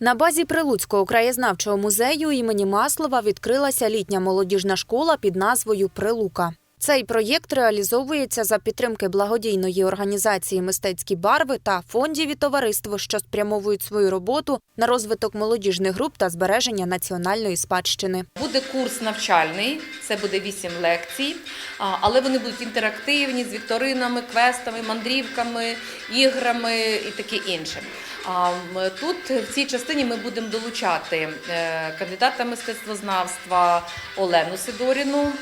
На базі Прилуцького краєзнавчого музею імені Маслова відкрилася літня молодіжна школа під назвою Прилука. Цей проєкт реалізовується за підтримки благодійної організації Мистецькі барви та фондів і товариство, що спрямовують свою роботу на розвиток молодіжних груп та збереження національної спадщини. Буде курс навчальний, це буде 8 лекцій, але вони будуть інтерактивні з вікторинами, квестами, мандрівками, іграми і таке інше. А, Тут в цій частині ми будемо долучати е, кандидата мистецтвознавства Олену Сидоріну.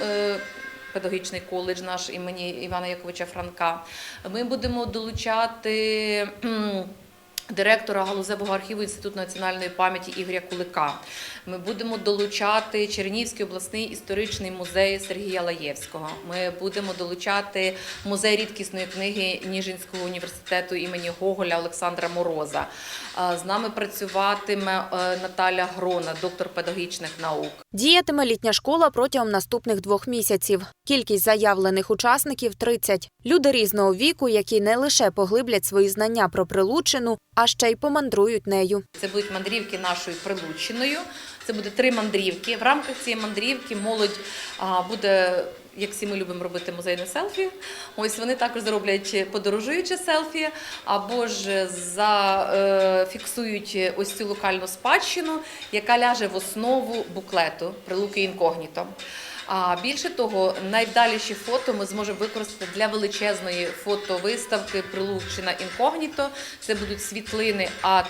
Педагогічний коледж наш імені Івана Яковича Франка. Ми будемо долучати директора Галузевого архіву Інституту національної пам'яті Ігоря Кулика. Ми будемо долучати Чернігівський обласний історичний музей Сергія Лаєвського. Ми будемо долучати музей рідкісної книги Ніжинського університету імені Гоголя Олександра Мороза. З нами працюватиме е, Наталя Грона, доктор педагогічних наук. Діятиме літня школа протягом наступних двох місяців. Кількість заявлених учасників 30. Люди різного віку, які не лише поглиблять свої знання про Прилуччину, а ще й помандрують нею. Це будуть мандрівки нашою прилуччиною. Це буде три мандрівки. В рамках цієї мандрівки молодь буде. Як всі ми любимо робити музейне селфі, ось вони також зроблять подорожуюче селфі, або ж зафіксують ось цю локальну спадщину, яка ляже в основу буклету прилуки інкогніто. А більше того, найвдаліші фото ми зможемо використати для величезної фотовиставки Прилуччина інкогніто. Це будуть світлини а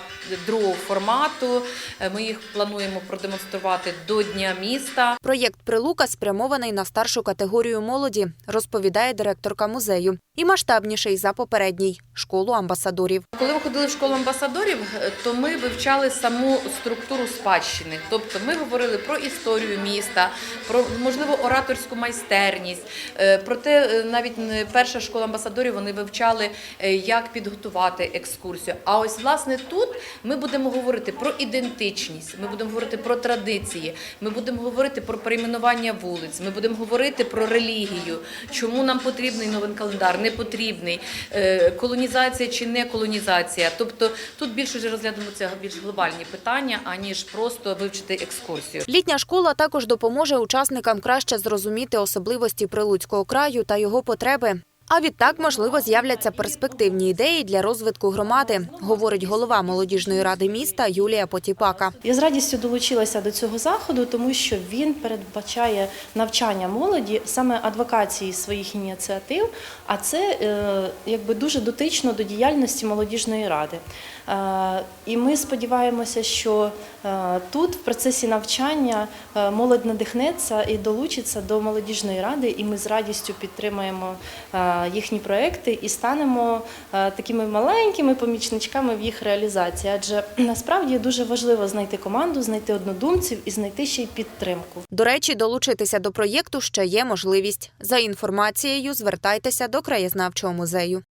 другого формату. Е, Ми їх плануємо продемонструвати до Дня міста. Проєкт Прилука спрямований на старшу категорію молоді, розповідає директорка музею, і масштабніший за попередній школу амбасадорів. Коли ми ходили в школу амбасадорів, е, то ми вивчали саму структуру спадщини. Тобто ми говорили про історію міста, про можливо ораторську майстерність. Е, Проте е, навіть перша школа амбасадорів вони вивчали, е, як підготувати екскурсію. А ось власне тут ми будемо говорити про ідентичність, ми будемо говорити про традиції, ми будемо говорити про перейменування вулиць, ми будемо говорити про релігію, чому нам потрібний новин календар, не потрібний, колонізація чи не колонізація. Тобто тут більше вже розглядаються більш глобальні питання, аніж просто вивчити екскурсію. Літня школа також допоможе учасникам краще зрозуміти особливості Прилуцького краю та його потреби. А відтак, можливо, з'являться перспективні ідеї для розвитку громади, говорить голова молодіжної ради міста Юлія Потіпака. Я з радістю долучилася до цього заходу, тому що він передбачає навчання молоді саме адвокації своїх ініціатив, а це е, якби дуже дотично до діяльності молодіжної ради. Е, І ми сподіваємося, що е, тут в процесі навчання молодь надихнеться і долучиться до молодіжної ради, і ми з радістю підтримаємо їхні проекти і станемо е, такими маленькими помічничками в їх реалізації. Адже насправді дуже важливо знайти команду, знайти однодумців і знайти ще й підтримку. До речі, долучитися до проєкту ще є можливість. За інформацією звертайтеся до краєзнавчого музею.